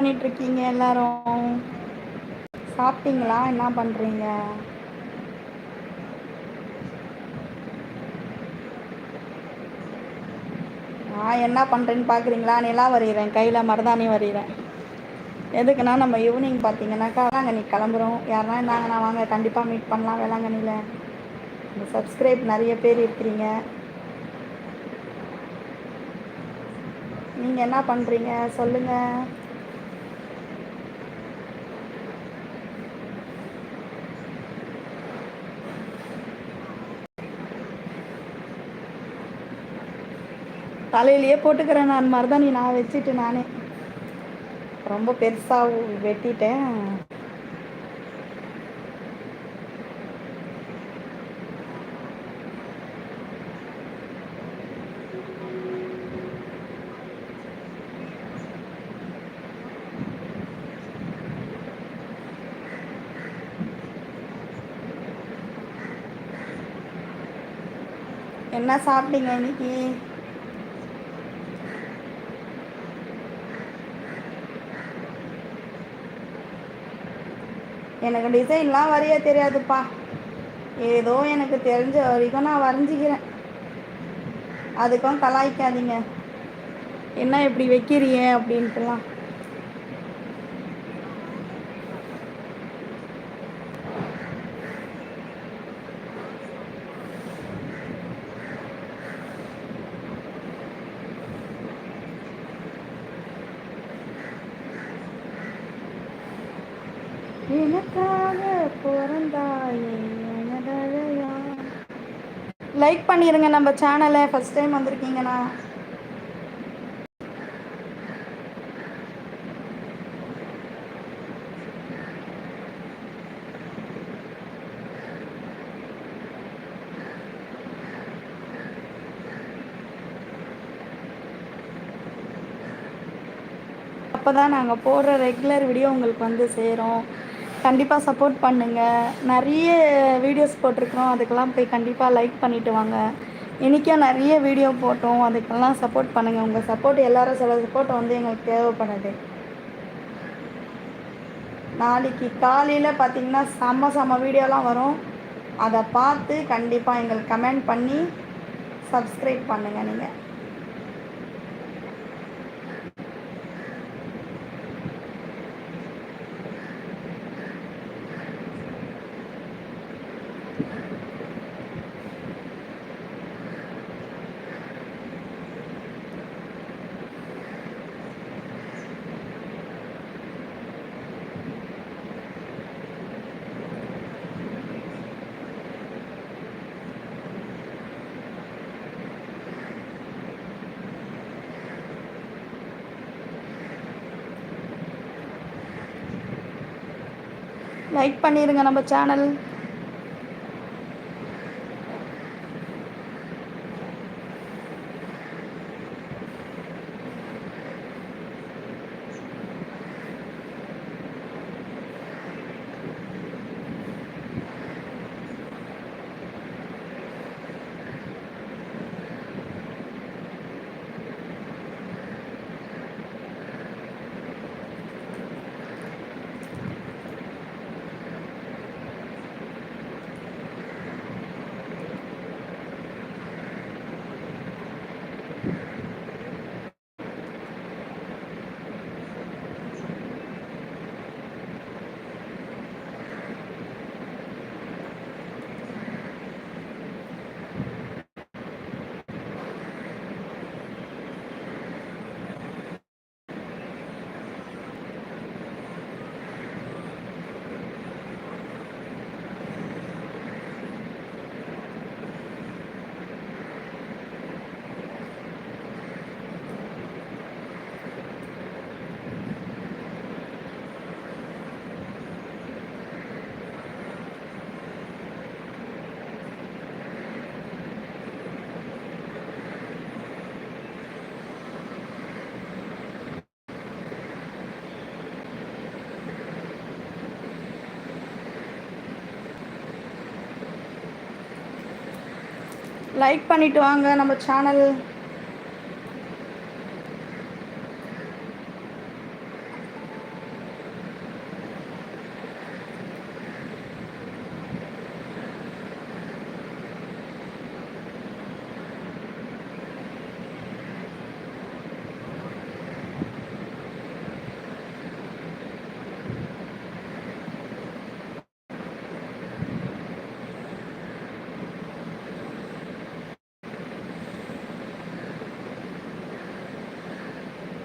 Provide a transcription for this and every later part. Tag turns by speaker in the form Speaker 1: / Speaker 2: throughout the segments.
Speaker 1: பண்ணிகிட்ருக்கீங்க எல்லாரும்? சாப்பிட்டீங்களா? என்ன பண்ணுறீங்க நான் என்ன பண்ணுறேன்னு பார்க்குறீங்களா நிலா வரைகிறேன். கையில் மருதாணி வரைகிறேன். எதுக்குன்னா நம்ம ஈவினிங் பார்த்தீங்கன்னாக்கா வேளாங்கண்ணி கிளம்புறோம். யாருனா இருந்தாங்கன்னா வாங்க கண்டிப்பாக மீட் பண்ணலாம் வேளாங்கண்ணியில் இந்த சப்ஸ்கிரைப் நிறைய பேர் இருக்கிறீங்க. நீங்கள் என்ன பண்ணுறீங்க சொல்லுங்கள் தலையிலேயே போட்டுக்கிறேன் நான். மாதிரி தான் நீ நான் வச்சுட்டு நானே. ரொம்ப பெருசாக வெட்டிட்டேன். என்ன சாப்பிட்டீங்க இன்னைக்கு? எனக்கு டிசைன்லாம் வரைய தெரியாதுப்பா. ஏதோ எனக்கு தெரிஞ்ச வரைக்கும் நான் வரைஞ்சிக்கிறேன். அதுக்கும் கலாய்க்காதீங்க. என்ன இப்படி வைக்கிறியே அப்படின்ட்டுலாம். லைக் பண்ணிடுங்க நம்ம சேனலை ஃபஸ்ட் டைம் வந்திருக்கீங்கன்னா. அப்போ தான் நாங்கள் போடுற ரெகுலர் வீடியோ உங்களுக்கு வந்து சேரும். கண்டிப்பாக சப்போர்ட் பண்ணுங்கள் நிறைய வீடியோஸ் போட்டிருக்கோம் அதுக்கெல்லாம் போய் கண்டிப்பாக லைக் பண்ணிவிட்டு வாங்க. இன்றைக்கே நிறைய வீடியோ போட்டோம். அதுக்கெல்லாம் சப்போர்ட் பண்ணுங்கள் உங்கள் சப்போர்ட் எல்லாரும் சில சப்போர்ட் வந்து எங்களுக்கு தேவைப்படுது. நாளைக்கு காலையில் பார்த்தீங்கன்னா செம்ம செம்ம வீடியோலாம் வரும். அதை பார்த்து கண்டிப்பாக எங்களுக்கு கமெண்ட் பண்ணி சப்ஸ்கிரைப் பண்ணுங்கள் நீங்கள் லைக் பண்ணிடுங்க நம்ம சேனல் லைக் பண்ணிவிட்டு வாங்க நம்ம சேனல்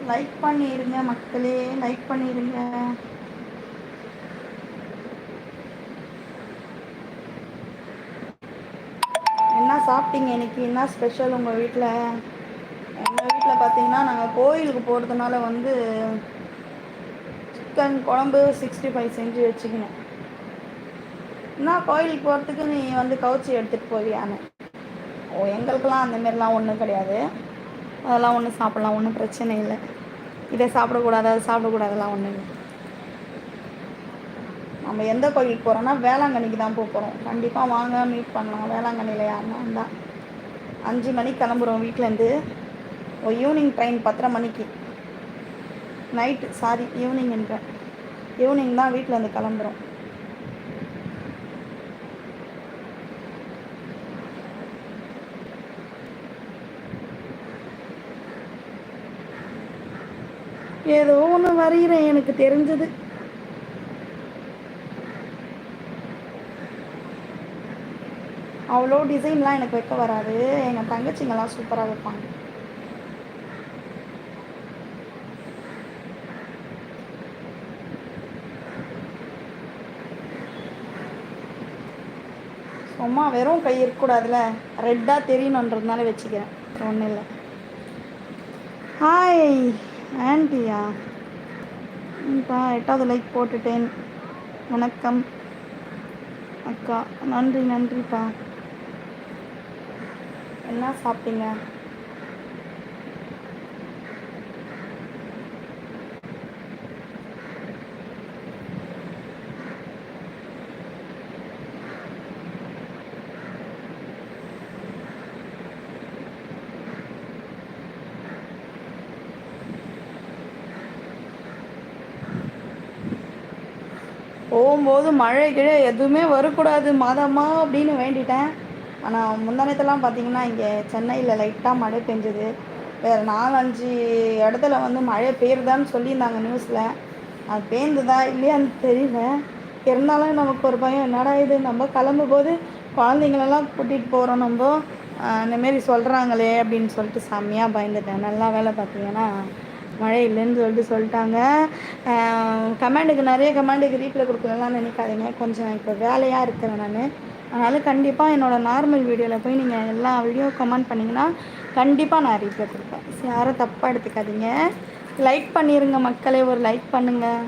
Speaker 1: லைக் பண்ணிடுங்க மக்களே லைக் பண்ணிடுங்க என்ன சாப்பிட்டீங்க இன்னைக்கு? என்ன ஸ்பெஷல் உங்கள் வீட்டில் எங்கள் வீட்டில் பார்த்தீங்கன்னா நாங்கள் கோயிலுக்கு போகிறதுனால வந்து சிக்கன் குழம்பு சிக்ஸ்டி ஃபைவ் செஞ்சு வச்சுக்கணும் என்ன கோயிலுக்கு போகிறதுக்கு நீ வந்து கவுச்சி எடுத்துகிட்டு போவியான்னு ஓ எங்களுக்கெல்லாம் அந்தமாரிலாம் ஒன்றும் கிடையாது. அதெல்லாம் ஒன்றும் சாப்பிட்லாம் ஒன்றும் பிரச்சனை இல்லை. இதை சாப்பிடக்கூடாது அதை சாப்பிடக்கூடாதெல்லாம் ஒன்றும் நம்ம எந்த கோயிலுக்கு போகிறோன்னா வேளாங்கண்ணிக்கு தான் போக போகிறோம் கண்டிப்பாக வாங்க மீட் பண்ணலாம். வேளாங்கண்ணியில் யாருன்னா தான் அஞ்சு மணிக்கு கிளம்புறோம் வீட்டிலேருந்து ஒரு ஈவினிங் ட்ரெயின் பத்தரை மணிக்கு. நைட்டு சாரி ஈவினிங்ன்றேன் ஈவினிங் தான் வீட்டிலேருந்து கிளம்புறோம். ஏதோ ஒன்று வரைகிறேன் எனக்கு தெரிஞ்சது. அவ்வளோ டிசைன்லாம் எனக்கு வைக்க வராது. எங்கள் தங்கச்சிங்கெல்லாம் சூப்பராக வைப்பாங்க. சும்மா வெறும் கை இருக்கக்கூடாதுல. ரெட்டாக தெரியணுன்றதுனால வச்சுக்கிறேன். ஒன்றும் இல்லை. ஹாய் ஆன்ட்டியா இப்போ எட்டாவது லைக் போட்டுட்டேன். வணக்கம். அக்கா நன்றி நன்றிப்பா. என்ன சாப்பிட்டீங்க? போகும்போது மழை கிழே எதுவுமே வரக்கூடாது மாதமா அப்படின்னு வேண்டிட்டேன். ஆனால் முந்தானத்தெல்லாம் பார்த்தீங்கன்னா இங்கே சென்னையில் லைட்டாக மழை பெஞ்சுது. வேறு நாலஞ்சு இடத்துல வந்து மழை பெய்யுறதான்னு சொல்லியிருந்தாங்க நியூஸில் அது பேர்ந்துதா இல்லையான்னு தெரியல. இருந்தாலும் நமக்கு ஒரு பயம் என்னடா இது? நம்ம கிளம்பும் போது குழந்தைங்களெல்லாம் கூட்டிகிட்டு போகிறோம் நம்ம. இந்தமாரி சொல்கிறாங்களே அப்படின்னு சொல்லிட்டு செம்மையாக பயந்துட்டேன். நல்லா வேலை பார்த்தீங்கன்னா மழை இல்லைன்னு சொல்லிட்டு சொல்லிட்டாங்க. கமெண்டுக்கு நிறைய கமெண்டுக்கு ரீப்ளை கொடுக்கலலாம் நினைக்காதீங்க. கொஞ்சம் இப்போ வேலையாக இருக்கிறேன் நான். அதனால் கண்டிப்பாக என்னோடய நார்மல் வீடியோவில் போய் நீங்கள் எல்லா வீடியோ கமெண்ட் பண்ணிங்கன்னா கண்டிப்பாக நான் ரீப்ளை கொடுப்பேன். யாரும் தப்பாக எடுத்துக்காதீங்க. லைக் பண்ணிடுங்க மக்களே ஒரு லைக் பண்ணுங்கள்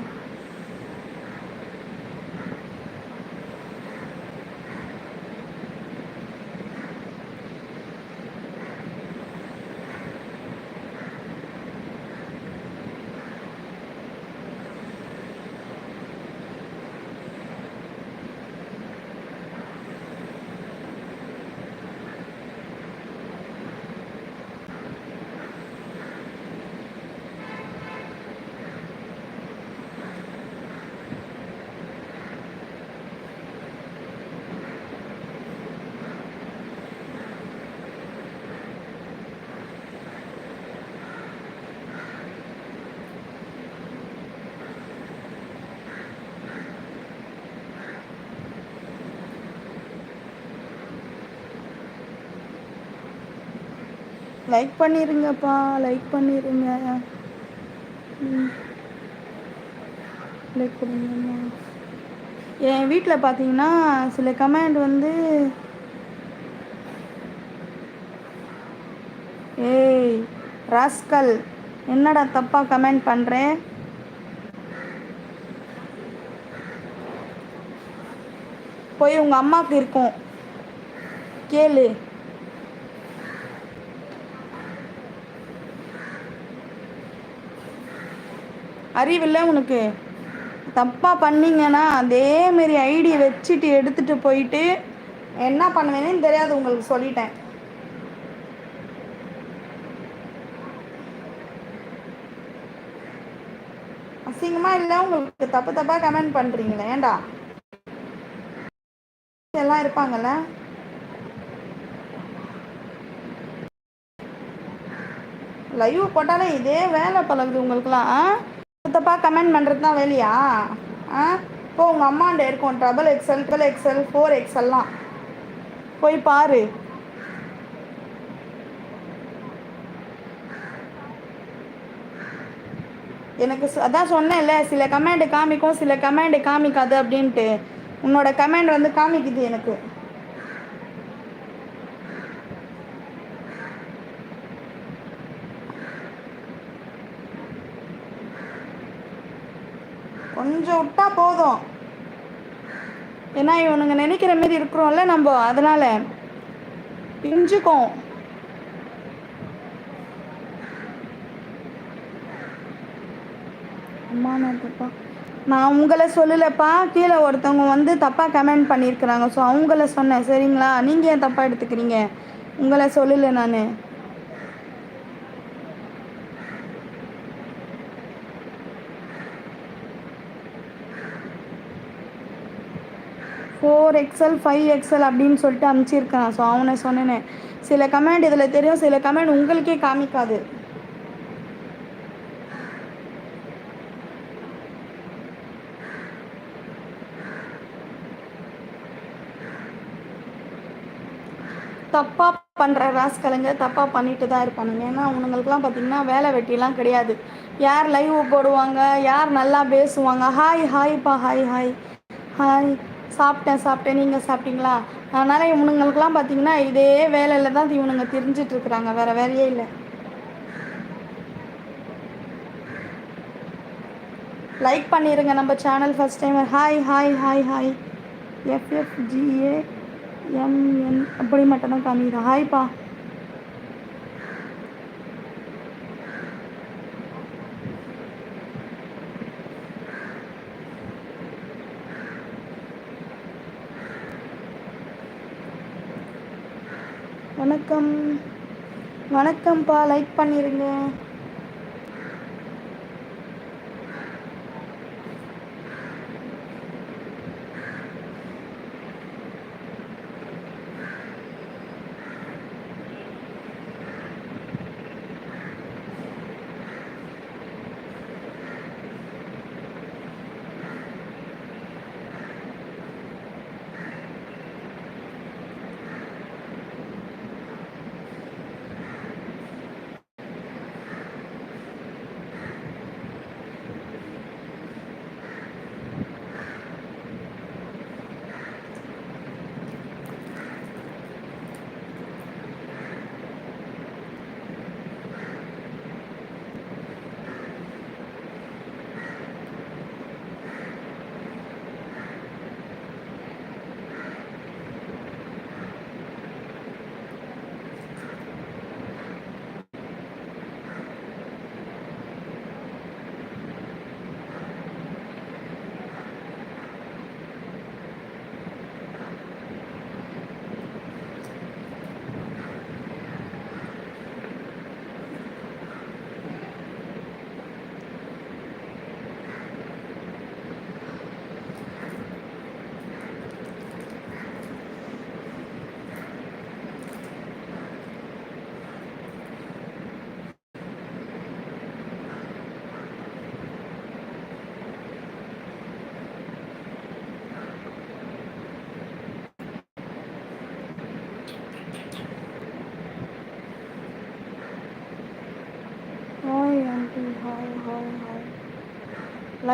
Speaker 1: லைக் பண்ணிடுங்கப்பா லைக் பண்ணிடுங்க லைக் பண்ணுங்கம்மா என் வீட்டில் பார்த்தீங்கன்னா சில கமெண்ட் வந்து ஏய் ராஸ்கல் என்னடா தப்பாக கமெண்ட் பண்ணுறேன் போய் உங்கள் அம்மாவுக்கு இருக்கும். கேளு. அறிவில்லை உனக்கு. தப்பாக பண்ணிங்கன்னா அதேமாரி ஐடி வச்சுட்டு எடுத்துகிட்டு போயிட்டு என்ன பண்ணுவேன்னு தெரியாது உங்களுக்கு சொல்லிட்டேன். அசிங்கமாக இல்லை உங்களுக்கு தப்பு தப்பாக கமெண்ட் பண்ணுறீங்களே ஏண்டா? எல்லாம் இருப்பாங்கல்ல? லைவ் போட்டாலே இதே வேலை பழகுது உங்களுக்குலாம் தப்பாக கமெண்ட் பண்ணுறது தான் வேலையா? ஆ? இப்போ உங்கள் அம்மாண்ட இருக்கும். Triple XL triple XL four எக்ஸல்லாம் போய் பாரு. எனக்கு அதான் சொன்னேன்ல சில கமெண்ட் காமிக்கும் சில கமெண்ட் காமிக்காது அப்படின்ட்டு. உன்னோட கமெண்ட் வந்து காமிக்குது எனக்கு. கொஞ்சம் விட்டா போதும். ஏன்னா இவனுங்க நினைக்கிற மாரி இருக்கிறோம்ல நம்ம. அதனால பிஞ்சுக்கும். அம்மா நான் தப்பா? நான் உங்களை சொல்லலப்பா. கீழே ஒருத்தவங்க வந்து தப்பாக கமெண்ட் பண்ணியிருக்கிறாங்க. ஸோ அவங்கள சொன்னேன். சரிங்களா? நீங்கள் ஏன் தப்பாக எடுத்துக்கிறீங்க? உங்களை சொல்லலை நான். ஃபோர் எக்ஸல் ஃபைவ் எக்ஸல் அப்படின்னு சொல்லிட்டு அனுப்பிச்சிருக்கான் ஸோ அவனை சொன்னேனே. சில கமெண்ட் இதில் தெரியும் சில கமெண்ட் உங்களுக்கே காமிக்காது. தப்பாக பண்ணுற ராஸ்கலுங்க தப்பாக பண்ணிட்டு தான் இருப்பானுங்க. ஏன்னா அவனுங்களுக்குலாம் பார்த்திங்கன்னா வேலை வெட்டிலாம் கிடையாது. யார் லைவ் போடுவாங்க யார் நல்லா பேசுவாங்க. ஹாய் ஹாய்ப்பா ஹாய் ஹாய் ஹாய் சாப்பிட்டேன் சாப்பிட்டேன். நீங்கள் சாப்பிட்டீங்களா? அதனால் இவனுங்களுக்கெல்லாம் பார்த்தீங்கன்னா இதே வேலையில் தான் இவனுங்க தெரிஞ்சிட்ருக்குறாங்க வேறு வேறையே இல்லை. லைக் பண்ணிடுங்க நம்ம channel first time hi hi hi hi F F G A M N அப்படி மட்டும் தான் ஹாய்ப்பா வணக்கம். வணக்கம்ப்பா. லைக் பண்ணிடுங்க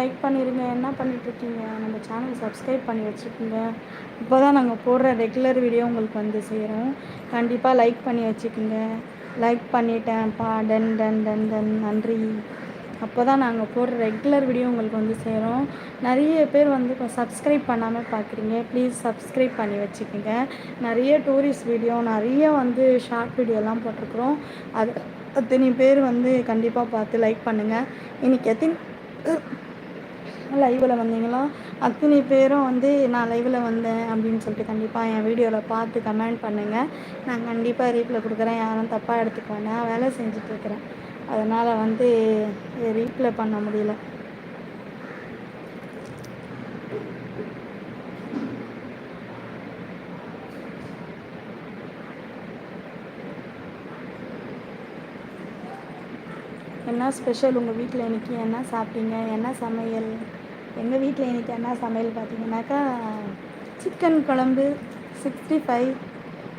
Speaker 1: லைக் பண்ணிடுங்க என்ன பண்ணிகிட்ருக்கீங்க நம்ம சேனல் சப்ஸ்கிரைப் பண்ணி வச்சுக்கோங்க. இப்போ தான் நாங்கள் போடுற ரெகுலர் வீடியோ உங்களுக்கு வந்து சேரும். கண்டிப்பாக லைக் பண்ணி வச்சுக்கோங்க. லைக் பண்ணிட்டேன்ப்பா டன் டன் டன் டன். நன்றி. அப்போ தான் நாங்கள் போடுற ரெகுலர் வீடியோ உங்களுக்கு வந்து சேரும். நிறைய பேர் வந்து இப்போ சப்ஸ்கிரைப் பண்ணாமல் பார்க்குறீங்க ப்ளீஸ் சப்ஸ்கிரைப் பண்ணி வச்சுக்கோங்க. நிறைய டூரிஸ்ட் வீடியோ நிறைய வந்து ஷார்ட் வீடியோலாம் போட்டிருக்குறோம். அது அத்தனை பேர் வந்து கண்டிப்பாக பார்த்து லைக் பண்ணுங்கள் இன்றைக்கி எத்தனை லைவில் வந்தீங்களா? அத்தனை பேரும் வந்து நான் லைவில் வந்தேன் அப்படின்னு சொல்லிட்டு கண்டிப்பாக என் வீடியோவில் பார்த்து கமெண்ட் பண்ணுங்கள் நான் கண்டிப்பாக ரீப்ளை கொடுக்குறேன். யாரும் தப்பாக எடுத்துக்க வேண்டாம் வேலை செஞ்சிட்ருக்கிறேன் அதனால் வந்து ரீப்ளை பண்ண முடியல. என்ன ஸ்பெஷல் உங்கள் வீட்டில் இன்றைக்கி என்ன சாப்பிட்டீங்க? என்ன சமையல்? எங்கள் வீட்டில் இன்றைக்கி என்ன சமையல் பார்த்தீங்கன்னாக்கா சிக்கன் குழம்பு சிக்ஸ்டி ஃபைவ்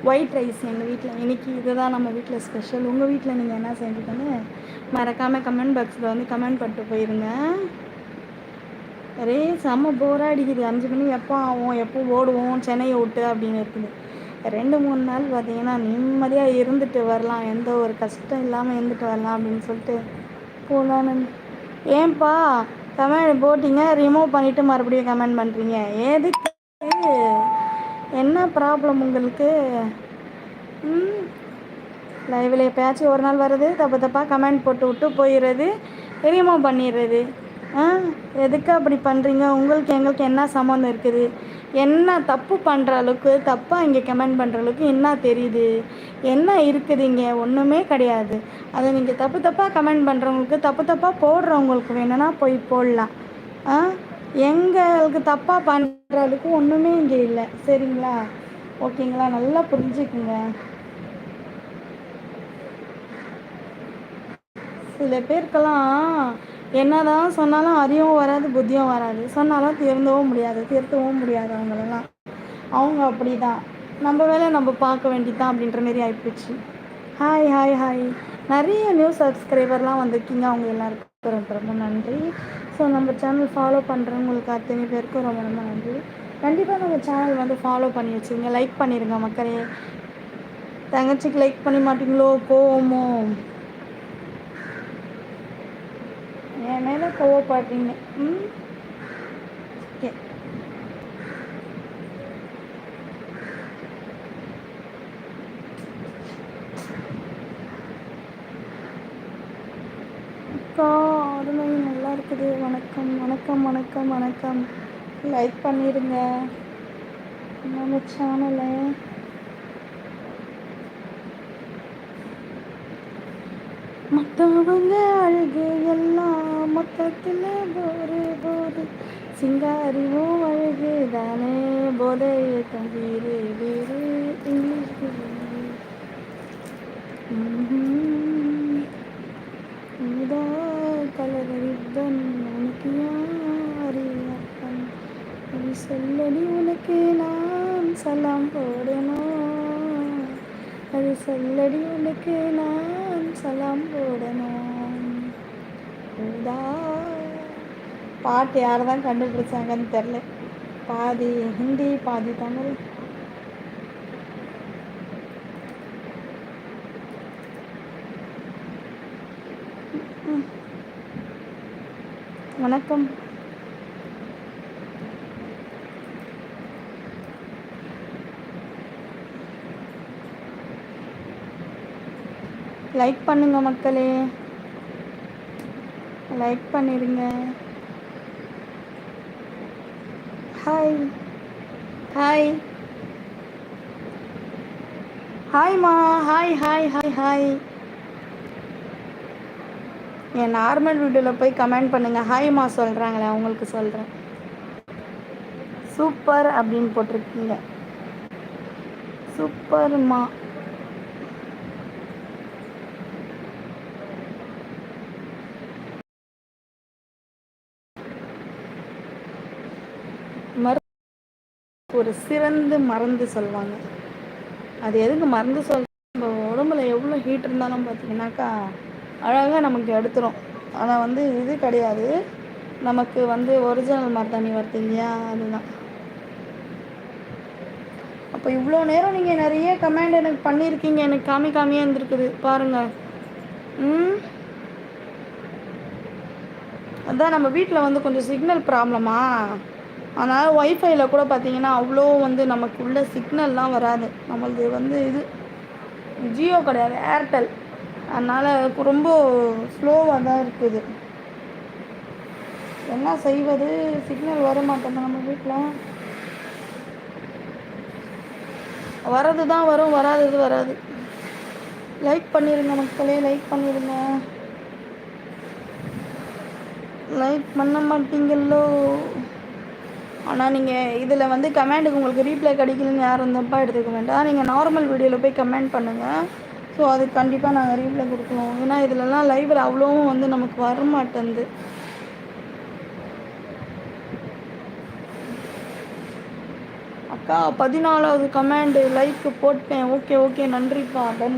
Speaker 1: ஒயிட் ரைஸ் எங்கள் வீட்டில். இன்றைக்கி இதுதான் நம்ம வீட்டில் ஸ்பெஷல் உங்கள் வீட்டில் நீங்கள் என்ன செஞ்சுக்கன்னு மறக்காமல் கமெண்ட் பாக்ஸில் வந்து கமெண்ட் பண்ணிட்டு போயிருங்க. ஒரே செம்ம போராக அடிக்குது. அஞ்சு மணி எப்போ ஆகும் எப்போ ஓடுவோம் சென்னையை விட்டு அப்படின்னு இருக்குது. ரெண்டு மூணு நாள் பார்த்தீங்கன்னா நிம்மதியாக இருந்துட்டு வரலாம். எந்த ஒரு கஷ்டம் இல்லாமல் இருந்துட்டு வரலாம் அப்படின்னு சொல்லிட்டு போகலான்னு ஏன்பா கமெண்ட் போட்டிங்க ரிமூவ் பண்ணிவிட்டு மறுபடியும் கமெண்ட் பண்ணுறீங்க எதுக்கு? என்ன ப்ராப்ளம் உங்களுக்கு? ம் லைவில் எப்போயாச்சும் ஒரு நாள் வருது தப்பு தப்பாக கமெண்ட் போட்டு விட்டு போயிடுறது ரிமூவ் பண்ணிடுறது. ஆ எதுக்கு அப்படி பண்ணுறீங்க உங்களுக்கு எங்களுக்கு என்ன சம்மந்தம் இருக்குது? என்ன தப்பு பண்ணுற அளவுக்கு தப்பாக இங்கே கமெண்ட் பண்ணுற அளவுக்கு என்ன தெரியுது? என்ன இருக்குது இங்கே? ஒன்றுமே கிடையாது. அதை நீங்கள் தப்பு தப்பாக கமெண்ட் பண்ணுறவங்களுக்கு தப்பு தப்பாக போடுறவங்களுக்கு வேணும்னா போய் போடலாம். ஆ எங்களுக்கு தப்பாக பண்ணுற அளவுக்கு ஒன்றுமே இங்கே இல்லை. சரிங்களா? ஓகேங்களா? நல்லா புரிஞ்சுக்குங்க. சில பேருக்கெல்லாம் என்னதான் சொன்னாலும் அறிவும் வராது புத்தியும் வராது. சொன்னாலும் திருந்தவும் முடியாது திருத்தவும் முடியாது அவங்களெல்லாம். அவங்க அப்படி தான் நம்ம வேலை நம்ம பார்க்க வேண்டியதான் அப்படின்ற மாரி ஆகிப்போச்சு ஹாய் ஹாய் ஹாய் நிறைய நியூ சப்ஸ்கிரைபர்லாம் வந்திருக்கீங்க. அவங்க எல்லாருக்கும் ரொம்ப ரொம்ப நன்றி. ஸோ நம்ம சேனல் ஃபாலோ பண்ணுறவங்களுக்கு அத்தனை பேருக்கும் ரொம்ப ரொம்ப நன்றி. கண்டிப்பாக நம்ம சேனல் வந்து ஃபாலோ பண்ணி வச்சுருங்க. லைக் பண்ணிடுங்க மக்களே. தங்கச்சிக்கு லைக் பண்ணி மாட்டிங்களோ? போவோமோ? என் மேலே கோவப்படுறீங்க. ம்? ஓகே. அக்கா அருமை நல்லா இருக்குது. வணக்கம் வணக்கம் வணக்கம் வணக்கம். லைக் பண்ணிடுங்க நம்ம சேனலை மற்றவங்க அழகு எல்லாம் மொத்தத்தில் போரு போது. சிங்காரிவும் அழகு தானே போதை தம்பீரு வேறு இங்கிலீஷ் இதா உனக்கு யாரு சொல்லடி உனக்கு நான் சலாம் போடணும். அது சொல்லடி உனக்கு நான் சலாம் போடணும் பாட்டு யார் தான் கண்டுபிடிச்சாங்கன்னு தெரில பாதி ஹிந்தி பாதி தமிழ். வணக்கம். லைக் பண்ணுங்க மக்களே. லைக் பண்ணிடுங்க ஹாய் ஹாய் ஹாய்மா ஹாய் ஹாய் ஹாய் ஹாய் என் நார்மல் வீடியோவில் போய் கமெண்ட் பண்ணுங்கள் ஹாய்மா சொல்கிறாங்களே அவங்களுக்கு சொல்கிறேன் சூப்பர் அப்படின்னு போட்டிருக்கீங்க. சூப்பர்மா மரு ஒரு சிறந்த மருந்து சொல்லுவாங்க அது எதுக்கு மருந்து சொல் நம்ம உடம்புல எவ்வளோ ஹீட் இருந்தாலும் பார்த்தீங்கன்னாக்கா அழகாக நமக்கு எடுத்துரும். ஆனால் வந்து இது கிடையாது. நமக்கு வந்து ஒரிஜினல் மருதாணி வருது இல்லையா? அதுதான். அப்போ இவ்வளோ நேரம் நீங்கள் நிறைய கமெண்ட் எனக்கு பண்ணியிருக்கீங்க. எனக்கு காமி காமியாக இருந்திருக்குது. பாருங்கள் ம்? அதான் நம்ம வீட்டில் வந்து கொஞ்சம் சிக்னல் ப்ராப்ளமா அதனால் ஒய்ஃபைல கூட பார்த்தீங்கன்னா அவ்வளோ வந்து நமக்கு உள்ள சிக்னல்லாம் வராது. நம்மளது வந்து இது ஜியோ கிடையாது ஏர்டெல் அதனால் ரொம்ப ஸ்லோவாக தான் இருக்குது. என்ன செய்வது? சிக்னல் வர மாட்டேங்குது நம்ம வீட்டில் வரது தான் வரும் வராதது வராது. லைக் பண்ணிடுங்க மக்களே லைக் பண்ணிடுங்க லைக் பண்ண மாட்டீங்களோ ஆனால் நீங்கள் இதில் வந்து கமெண்ட்டுக்கு உங்களுக்கு ரீப்ளை கிடைக்கலன்னு யாரும் தப்பாக எடுத்துக்க வேண்டாம். நீங்கள் நார்மல் வீடியோவில் போய் கமெண்ட் பண்ணுங்கள் ஸோ அதுக்கு கண்டிப்பாக நாங்கள் ரீப்ளை கொடுக்குறோம் ஏன்னா இதிலலாம் லைவில் அவ்வளோவும் வந்து நமக்கு வரமாட்டேங்குது அக்கா பதினாலாவது கமெண்டு லைக்கு போட்டேன். ஓகே ஓகே நன்றிப்பா. டன்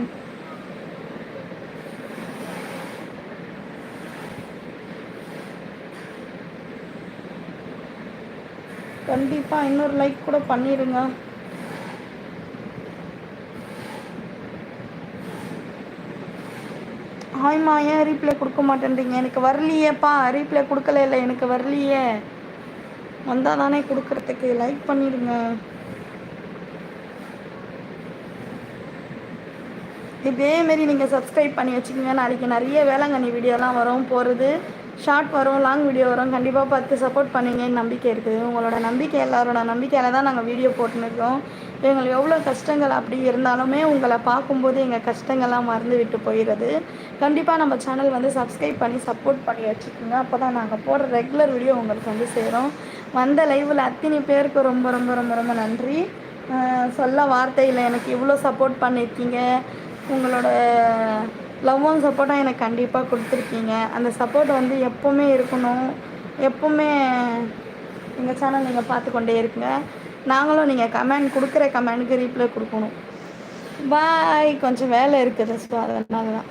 Speaker 1: கண்டிப்பாக இன்னொரு லைக் கூட பண்ணிடுங்க ஹாய்மா ஏன் ரீப்ளே கொடுக்க மாட்டேன்றீங்க? எனக்கு வரலையேப்பா. ரீப்ளே கொடுக்கல இல்லை எனக்கு வரலையே. வந்தால் தானே கொடுக்குறதுக்கு லைக் பண்ணிடுங்க இதேமாரி நீங்கள் சப்ஸ்கிரைப் பண்ணி வச்சுக்கோங்க. நாளைக்கு நிறைய வேளாங்கண்ணி வீடியோலாம் வரும் போகிறது ஷார்ட் வரும் லாங் வீடியோ வரும் கண்டிப்பாக பார்த்து சப்போர்ட் பண்ணுங்கன்னு நம்பிக்கை இருக்குது. உங்களோட நம்பிக்கை எல்லாரோட நம்பிக்கையில் தான் நாங்கள் வீடியோ போட்டுருக்கோம் எங்களுக்கு எவ்வளோ கஷ்டங்கள் அப்படி இருந்தாலுமே உங்களை பார்க்கும்போது எங்கள் கஷ்டங்கள்லாம் மறந்து விட்டு போயிடுது கண்டிப்பாக நம்ம சேனல் வந்து சப்ஸ்கிரைப் பண்ணி சப்போர்ட் பண்ணி வச்சுக்கோங்க. அப்போ தான் நாங்கள் போடுற ரெகுலர் வீடியோ உங்களுக்கு வந்து சேரும். வந்த லைவில் அத்தனை பேருக்கு ரொம்ப ரொம்ப ரொம்ப ரொம்ப நன்றி. சொல்ல வார்த்தையில் எனக்கு இவ்வளோ சப்போர்ட் பண்ணியிருக்கீங்க உங்களோட லவ்வும் சப்போர்ட்டாக எனக்கு கண்டிப்பாக கொடுத்துருக்கீங்க. அந்த சப்போர்ட் வந்து எப்போவுமே இருக்கணும். எப்போவுமே எங்கள் சேனல் நீங்கள் பார்த்து கொண்டே இருக்குங்க நாங்களும் நீங்கள் கமெண்ட் கொடுக்குற கமெண்ட்டுக்கு ரீப்ளை கொடுக்கணும். பாய் கொஞ்சம் வேலை இருக்குது ஸோ அதனால தான்